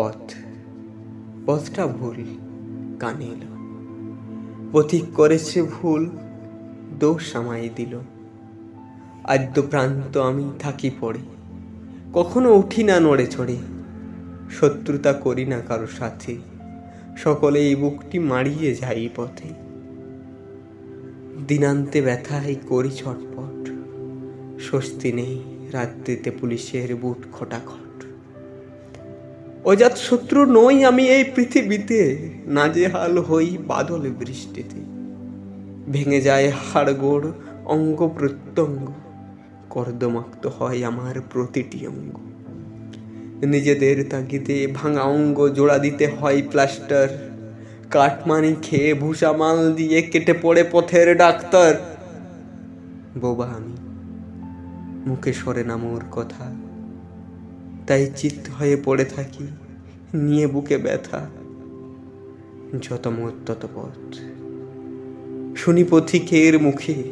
পথ, পথটা ভুল, কানে এলো। পথিক করেছে ভুল, দোষ আমায় দিল। আদ্য প্রান্ত আমি থাকি পড়ে, কখনো উঠি না নড়ে চড়ে। শত্রুতা করি না কারও সাথে, সকলে এই বুকটি মারিয়ে যাই পথে। দিনান্তে ব্যথায় করি ছটপট, স্বস্তি নেই রাত্রিতে পুলিশের বুট খটাখট অজাত শত্রু নই আমি এই পৃথিবীতে নাজেহাল হই বাদল বৃষ্টিতে। ভেঙে যায় হাড়গোড়, অঙ্গ প্রত্যঙ্গ, কর্দমাক্ত হয় আমার প্রতিটি অঙ্গ। নিজেদের তাগিদে ভাঙা অঙ্গ জোড়া দিতে হয় প্লাস্টার। কাটমানি খেয়ে ভুষা মাল দিয়ে কেটে পড়ে পথের ডাক্তার। বোবা আমি, মুখে সরে না মোর কথা। তাই চিত্ত হয়ে পড়ে থাকি, নিয়ে বুকে ব্যথা। যত মত, তত পথ। শুনি পথিকের মুখে,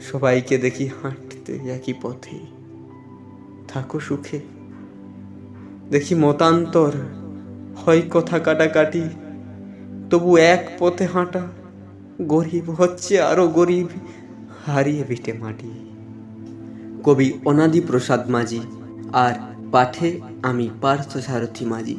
সবাইকে দেখি হাঁটতে একই পথে। থাকো সুখে, দেখি মতান্তর, হয় কথা কাটাকাটি। তবু এক পথে হাঁটা, গরিব হচ্ছে আরও গরিব, হারিয়ে বিটে মাটি। কবি অনাদি প্রসাদ মাঝি আর পাঠে আমি পার্থ সারথী মাঝি।